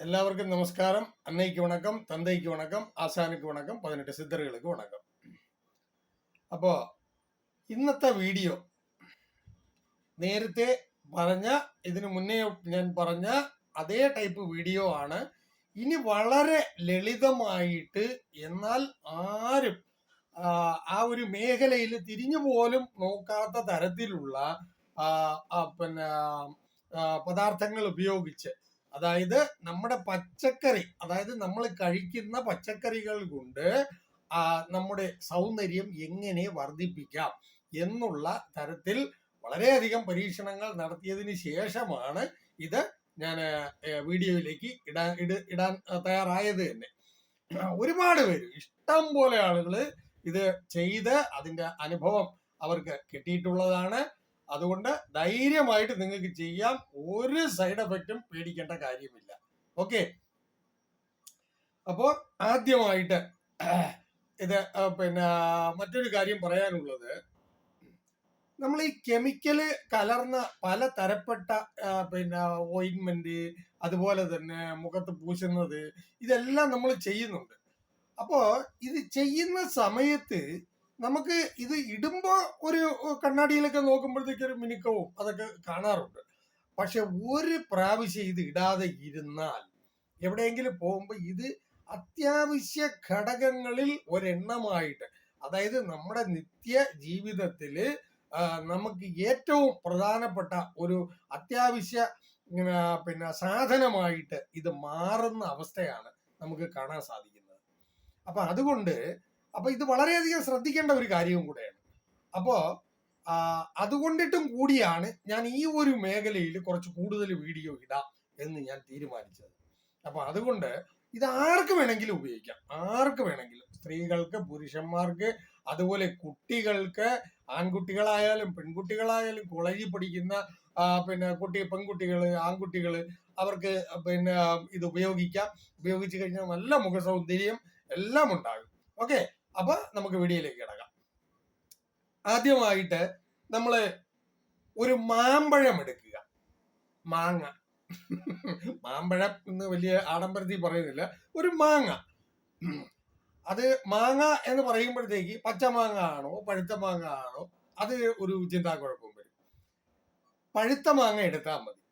எல்லாருக்கும் நமஸ்காரம் அன்னைக்கு வணக்கம் தந்தைக்கு வணக்கம் ஆசானுக்கு വണക്കം പതിനെട്ട് സിദ്ധറുകൾക്ക് വണക്കം അപ്പോൾ ഇന്നത്തെ വീഡിയോ നേരത്തെ പറഞ്ഞ ഇതിനു മുന്നേ ഞാൻ പറഞ്ഞ അതേ ടൈപ്പ് വീഡിയോ ആണ് ഇനി വളരെ ലളിതമായിട്ട് എന്നാൽ ആരും ആ, ആ ഒരു മേഖലയിൽ തിരിഞ്ഞു പോലും നോക്കാത്ത തരത്തിലുള്ള ആ, ആ, പിന്നെ ആ, പദാർത്ഥങ്ങൾ ഉപയോഗിച്ച് അതായത് നമ്മുടെ പച്ചക്കറി അതായത് നമ്മൾ കഴിക്കുന്ന പച്ചക്കറികൾ കൊണ്ട് നമ്മുടെ സൗന്ദര്യം എങ്ങനെ വർദ്ധിപ്പിക്കാം എന്നുള്ള തരത്തിൽ വളരെയധികം പരീക്ഷണങ്ങൾ നടത്തിയതിന് ശേഷമാണ് ഇത് ഞാൻ വീഡിയോയിലേക്ക് ഇടാൻ ഇട- ഇടാൻ തയ്യാറായത് തന്നെ. ഒരുപാട് പേര് ഇഷ്ടം പോലെ ആളുകൾ ഇത് ചെയ്ത് അതിന്റെ അനുഭവം അവർക്ക് കിട്ടിയിട്ടുള്ളതാണ്. അതുകൊണ്ട് ധൈര്യമായിട്ട് നിങ്ങൾക്ക് ചെയ്യാം. ഒരു സൈഡ് എഫക്റ്റും പേടിക്കേണ്ട കാര്യമില്ല. ഓക്കെ അപ്പോൾ ആദ്യമായിട്ട് ഇത് പിന്നെ മറ്റൊരു കാര്യം പറയാനുള്ളത്. നമ്മൾ ഈ കെമിക്കൽ കലർന്ന പല തരപ്പെട്ട പിന്നെ ഓയിൻമെന്റ് അതുപോലെ തന്നെ മുഖത്ത് പൂശുന്നത് ഇതെല്ലാം നമ്മൾ ചെയ്യുന്നുണ്ട്. അപ്പോൾ ഇത് ചെയ്യുന്ന സമയത്ത് നമുക്ക് ഇത് ഇടുമ്പോ ഒരു കണ്ണാടിയിലൊക്കെ നോക്കുമ്പോഴത്തേക്ക് ഒരു മിനുക്കവും അതൊക്കെ കാണാറുണ്ട്. പക്ഷെ ഒരു പ്രാവശ്യം ഇത് ഇടാതെ ഇരുന്നാൽ എവിടെയെങ്കിലും പോകുമ്പോൾ ഇത് അത്യാവശ്യ ഘടകങ്ങളിൽ ഒരെണ്ണമായിട്ട് അതായത് നമ്മുടെ നിത്യ ജീവിതത്തിൽ നമുക്ക് ഏറ്റവും പ്രധാനപ്പെട്ട ഒരു അത്യാവശ്യ പിന്നെ സാധനമായിട്ട് ഇത് മാറുന്ന അവസ്ഥയാണ് നമുക്ക് കാണാൻ സാധിക്കുന്നത്. അപ്പൊ അതുകൊണ്ട് അപ്പൊ ഇത് വളരെയധികം ശ്രദ്ധിക്കേണ്ട ഒരു കാര്യവും കൂടെയാണ്. അപ്പോ ആ, അതുകൊണ്ടിട്ടും കൂടിയാണ് ഞാൻ ഈ ഒരു മേഖലയിൽ കുറച്ച് കൂടുതൽ വീഡിയോ ഇടാം എന്ന് ഞാൻ തീരുമാനിച്ചത്. അപ്പൊ അതുകൊണ്ട് ഇത് ആർക്ക് വേണമെങ്കിലും ഉപയോഗിക്കാം. ആർക്ക് വേണമെങ്കിലും. സ്ത്രീകൾക്ക് പുരുഷന്മാർക്ക് അതുപോലെ കുട്ടികൾക്ക് ആൺകുട്ടികളായാലും പെൺകുട്ടികളായാലും കോളേജിൽ പഠിക്കുന്ന പിന്നെ കുട്ടി പെൺകുട്ടികൾ ആൺകുട്ടികൾ അവർക്ക് പിന്നെ ഇത് ഉപയോഗിക്കാം. ഉപയോഗിച്ച് കഴിഞ്ഞാൽ നല്ല മുഖസൗന്ദര്യം എല്ലാം ഉണ്ടാകും. ഓക്കെ? അപ്പൊ നമുക്ക് വീഡിയോയിലേക്ക് കിടക്കാം. ആദ്യമായിട്ട് നമ്മൾ ഒരു മാമ്പഴം എടുക്കുക. മാങ്ങ. മാമ്പഴം എന്ന് വലിയ ആഡംബരത്തിൽ പറയുന്നില്ല. ഒരു മാങ്ങ. അത് മാങ്ങ എന്ന് പറയുമ്പോഴത്തേക്ക് പച്ച മാങ്ങ ആണോ പഴുത്ത മാങ്ങ ആണോ അത് ഒരു ചിന്താക്കുഴപ്പം വരും. പഴുത്ത മാങ്ങ എടുത്താൽ മതി.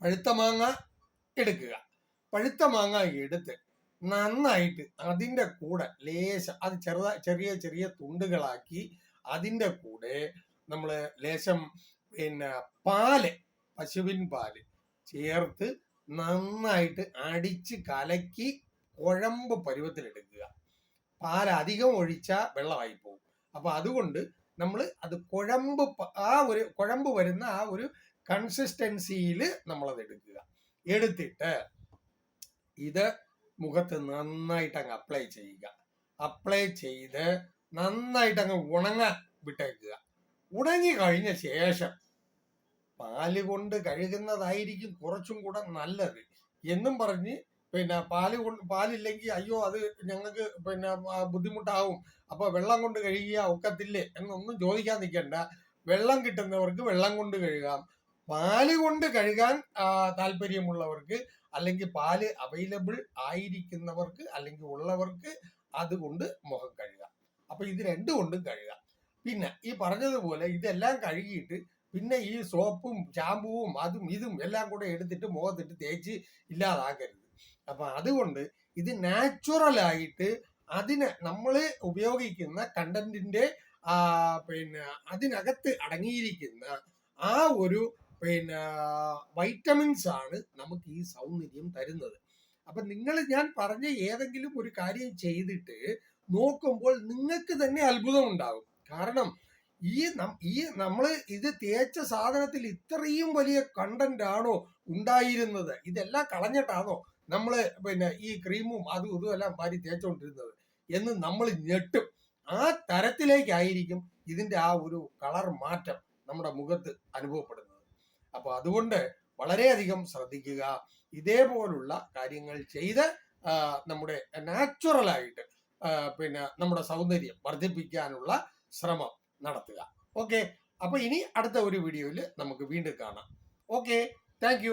പഴുത്ത മാങ്ങ എടുക്കുക. പഴുത്ത മാങ്ങ എടുത്ത് നന്നായിട്ട് അതിന്റെ കൂടെ ലേശം അത് ചെറുത ചെറിയ ചെറിയ തുണ്ടുകളാക്കി അതിന്റെ കൂടെ നമ്മൾ ലേശം പിന്നെ പാൽ പശുവിൻ പാൽ ചേർത്ത് നന്നായിട്ട് അടിച്ച് കലക്കി കുഴമ്പ് പരുവത്തിലെടുക്കുക. പാൽ അധികം ഒഴിച്ചാൽ വെള്ളമായി പോകും. അപ്പോൾ അതുകൊണ്ട് നമ്മൾ അത് കുഴമ്പ് ആ ഒരു കുഴമ്പ് വരുന്ന ആ ഒരു കൺസിസ്റ്റൻസിയിൽ നമ്മളത് എടുക്കുക. എടുത്തിട്ട് ഇത് മുഖത്ത് നന്നായിട്ട് അങ്ങ് അപ്ലൈ ചെയ്യുക. അപ്ലൈ ചെയ്ത് നന്നായിട്ട് അങ്ങ് ഉണങ്ങാൻ വിട്ടേക്കുക. ഉണങ്ങി കഴിഞ്ഞ ശേഷം പാൽ കൊണ്ട് കഴുകുന്നതായിരിക്കും കുറച്ചും കൂടെ നല്ലത്. എന്നും പറഞ്ഞ് പിന്നെ പാൽ കൊണ്ട് പാലില്ലെങ്കിൽ അയ്യോ അത് ഞങ്ങൾക്ക് പിന്നെ ബുദ്ധിമുട്ടാവും. അപ്പൊ വെള്ളം കൊണ്ട് കഴുകിയ ഒക്കത്തില്ലേ എന്നൊന്നും ചോദിക്കാൻ നിൽക്കണ്ട. വെള്ളം കിട്ടുന്നവർക്ക് വെള്ളം കൊണ്ട് കഴുകാം. പാൽ കൊണ്ട് കഴുകാൻ താല്പര്യമുള്ളവർക്ക് അല്ലെങ്കിൽ പാൽ അവൈലബിൾ ആയിരിക്കുന്നവർക്ക് അല്ലെങ്കിൽ ഉള്ളവർക്ക് അതുകൊണ്ട് മുഖം കഴുകാം. അപ്പൊ ഇത് രണ്ടും കൊണ്ടും കഴുകാം. പിന്നെ ഈ പറഞ്ഞതുപോലെ ഇതെല്ലാം കഴുകിയിട്ട് പിന്നെ ഈ സോപ്പും ഷാമ്പുവും അതും ഇതും എല്ലാം കൂടെ എടുത്തിട്ട് മുഖത്തിട്ട് തേച്ച് ഇല്ലാതാക്കരുത്. അപ്പൊ അതുകൊണ്ട് ഇത് നാച്ചുറൽ ആയിട്ട് അതിന് നമ്മൾ ഉപയോഗിക്കുന്ന കണ്ടന്റിന്റെ പിന്നെ അതിനകത്ത് അടങ്ങിയിരിക്കുന്ന ആ ഒരു പിന്നെ വൈറ്റമിൻസ് ആണ് നമുക്ക് ഈ സൗന്ദര്യം തരുന്നത്. അപ്പൊ നിങ്ങൾ ഞാൻ പറഞ്ഞ ഏതെങ്കിലും ഒരു കാര്യം ചെയ്തിട്ട് നോക്കുമ്പോൾ നിങ്ങൾക്ക് തന്നെ അത്ഭുതം ഉണ്ടാകും. കാരണം ഈ ഈ നമ്മൾ ഇത് തേച്ച സാധനത്തിൽ ഇത്രയും വലിയ കണ്ടന്റ് ആണോ ഉണ്ടായിരുന്നത്? ഇതെല്ലാം കളഞ്ഞിട്ടാണോ നമ്മൾ പിന്നെ ഈ ക്രീമും അതും ഇതും എല്ലാം വാരി തേച്ചുകൊണ്ടിരുന്നത് എന്ന് നമ്മൾ ഞെട്ടും. ആ തരത്തിലേക്കായിരിക്കും ഇതിന്റെ ആ ഒരു കളർ മാറ്റം നമ്മുടെ മുഖത്ത് അനുഭവപ്പെടുന്നത്. അപ്പൊ അതുകൊണ്ട് വളരെയധികം ശ്രദ്ധിക്കുക. ഇതേപോലുള്ള കാര്യങ്ങൾ ചെയ്ത് നമ്മുടെ നാച്ചുറൽ ആയിട്ട് പിന്നെ നമ്മുടെ സൗന്ദര്യം വർദ്ധിപ്പിക്കാനുള്ള ശ്രമം നടത്തുക. ഓക്കെ അപ്പൊ ഇനി അടുത്ത ഒരു വീഡിയോയിൽ നമുക്ക് വീണ്ടും കാണാം. Okay thank